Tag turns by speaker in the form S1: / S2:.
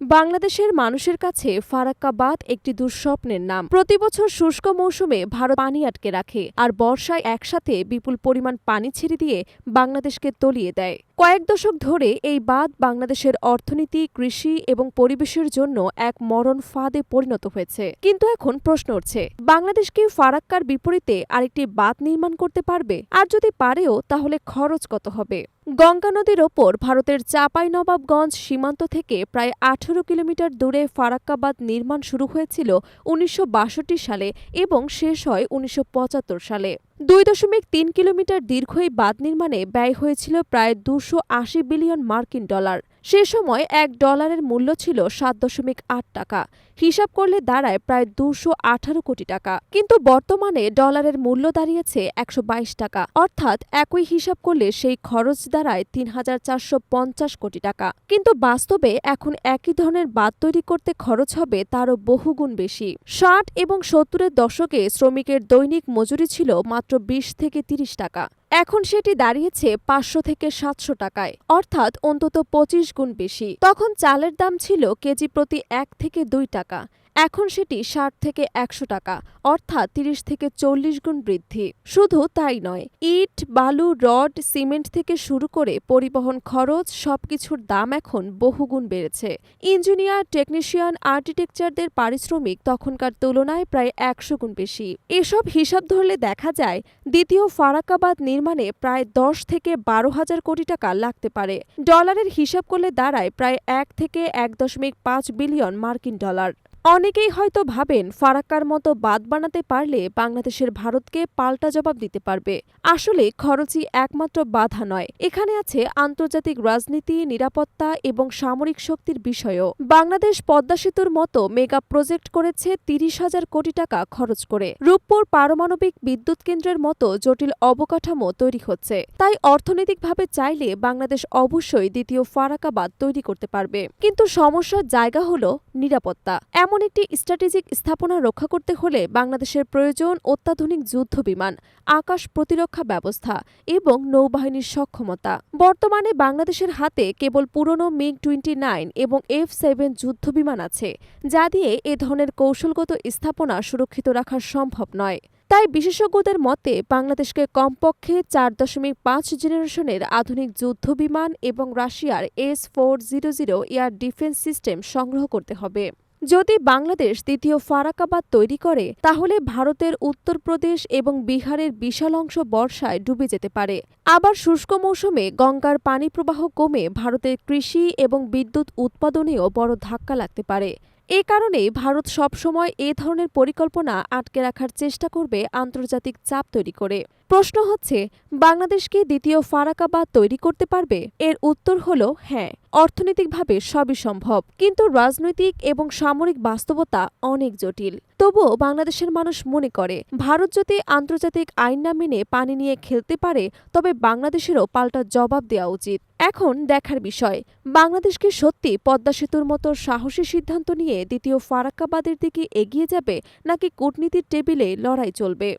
S1: বাংলাদেশের মানুষের কাছে ফারাক্কাবাদ একটি দুঃস্বপ্নের নাম। প্রতি বছর শুষ্ক মৌসুমে ভারত পানি আটকে রাখে, আর বর্ষায় একসাথে বিপুল পরিমাণ পানি ছেড়ে দিয়ে বাংলাদেশকে তলিয়ে দেয়। কয়েক দশক ধরে এই বাঁধ বাংলাদেশের অর্থনীতি, কৃষি এবং পরিবেশের জন্য এক মরণ ফাঁদে পরিণত হয়েছে। কিন্তু এখন প্রশ্ন উঠছে, বাংলাদেশ কি ফারাক্কার বিপরীতে আরেকটি বাঁধ নির্মাণ করতে পারবে? আর যদি পারেও, তাহলে খরচ কত হবে? গঙ্গা নদীর ওপর ভারতের চাঁপাই নবাবগঞ্জ সীমান্ত থেকে প্রায় আঠেরো কিলোমিটার দূরে ফারাক্কাবাদ নির্মাণ শুরু হয়েছিল উনিশশো বাষট্টি সালে এবং শেষ হয় উনিশশো পঁচাত্তর সালে। দুই দশমিক তিন কিলোমিটার দীর্ঘ এই বাঁধ নির্মাণে ব্যয় হয়েছিল প্রায় দুশো আশি বিলিয়ন মার্কিন ডলার। সে সময় এক ডলারের মূল্য ছিল সাত দশমিক আট টাকা। হিসাব করলে দাঁড়ায় প্রায় দুশো আঠারো কোটি টাকা। কিন্তু বর্তমানে ডলারের মূল্য দাঁড়িয়েছে একশো বাইশ টাকা। অর্থাৎ একই হিসাব করলে সেই খরচ দাঁড়ায় তিন হাজার চারশো পঞ্চাশ কোটি টাকা। কিন্তু বাস্তবে এখন একই ধরনের বাঁধ তৈরি করতে খরচ হবে তারও বহুগুণ বেশি। ষাট এবং সত্তরের দশকে শ্রমিকের দৈনিক মজুরি ছিল মাত্র বিশ থেকে তিরিশ টাকা। এখন সেটি দাঁড়িয়েছে পাঁচশো থেকে সাতশো টাকায়, অর্থাৎ অন্তত পঁচিশ গুণ বেশি। তখন চালের দাম ছিল কেজি প্রতি এক থেকে দুই টাকা। এখন সেটি ষাট থেকে একশো টাকা, অর্থাৎ তিরিশ থেকে চল্লিশ গুণ বৃদ্ধি। শুধু তাই নয়, ইট, বালু, রড, সিমেন্ট থেকে শুরু করে পরিবহন খরচ, সবকিছুর দাম এখন বহুগুণ বেড়েছে। ইঞ্জিনিয়ার, টেকনিশিয়ান, আর্কিটেকচারদের পারিশ্রমিক তখনকার তুলনায় প্রায় একশো গুণ বেশি। এসব হিসাব ধরলে দেখা যায়, দ্বিতীয় ফারাকাবাদ নির্মাণে প্রায় দশ থেকে বারো হাজার কোটি টাকা লাগতে পারে। ডলারের হিসাব করলে দাঁড়ায় প্রায় এক থেকে এক দশমিক পাঁচ বিলিয়ন মার্কিন ডলার। অনেকেই হয়তো ভাবেন ফারাক্কার মতো বাদ বানাতে পারলে বাংলাদেশের ভারতকে পাল্টা জবাব দিতে পারবে। আসলে খরচই একমাত্র বাধা নয়। এখানে আছে আন্তর্জাতিক রাজনীতি, নিরাপত্তা এবং সামরিক শক্তির বিষয়ও। বাংলাদেশ পদ্মা সেতুর মতো মেগা প্রজেক্ট করেছে তিরিশ হাজার কোটি টাকা খরচ করে। রূপপুর পারমাণবিক বিদ্যুৎ কেন্দ্রের মতো জটিল অবকাঠামো তৈরি হচ্ছে। তাই অর্থনৈতিকভাবে চাইলে বাংলাদেশ অবশ্যই দ্বিতীয় ফারাকাবাদ তৈরি করতে পারবে। কিন্তু সমস্যার জায়গা হল নিরাপত্তা। এমন একটি স্ট্র্যাটেজিক স্থাপনা রক্ষা করতে হলে বাংলাদেশের প্রয়োজন অত্যাধুনিক যুদ্ধ বিমান, আকাশ প্রতিরক্ষা ব্যবস্থা এবং নৌবাহিনীর সক্ষমতা। বর্তমানে বাংলাদেশের হাতে কেবল পুরনো মিগ টোয়েন্টি নাইন এবং এফ সেভেন যুদ্ধ বিমান আছে, যা দিয়ে এ ধরনের কৌশলগত স্থাপনা সুরক্ষিত রাখা সম্ভব নয়। তাই বিশেষজ্ঞদের মতে, বাংলাদেশকে কমপক্ষে চার দশমিক পাঁচ জেনারেশনের আধুনিক যুদ্ধ বিমান এবং রাশিয়ার S four zero zero air defence system সংগ্রহ করতে হবে। যদি বাংলাদেশ দ্বিতীয় ফারাকাবাদ তৈরি করে, তাহলে ভারতের উত্তরপ্রদেশ এবং বিহারের বিশাল অংশ বর্ষায় ডুবে যেতে পারে। আবার শুষ্ক মৌসুমে গঙ্গার পানি প্রবাহ কমে ভারতের কৃষি এবং বিদ্যুৎ উৎপাদনেও বড় ধাক্কা লাগতে পারে। এ কারণে ভারত সবসময় এ ধরনের পরিকল্পনা আটকে রাখার চেষ্টা করবে আন্তর্জাতিক চাপ তৈরি করে। প্রশ্ন হচ্ছে, বাংলাদেশ কি দ্বিতীয় ফারাকাবাদ তৈরি করতে পারবে? এর উত্তর হল হ্যাঁ অর্থনৈতিকভাবে সবই সম্ভব। কিন্তু রাজনৈতিক এবং সামরিক বাস্তবতা অনেক জটিল। তবুও বাংলাদেশের মানুষ মনে করে, ভারত যদি আন্তর্জাতিক আইন না মেনে পানি নিয়ে খেলতে পারে, তবে বাংলাদেশেরও পাল্টা জবাব দেওয়া উচিত। এখন দেখার বিষয় বাংলাদেশকে সত্যি পদ্মা সেতুর মতো সাহসী সিদ্ধান্ত নিয়ে দ্বিতীয় ফারাক্কাবাদের দিকে এগিয়ে যাবে, নাকি কূটনীতির টেবিলে লড়াই চলবে?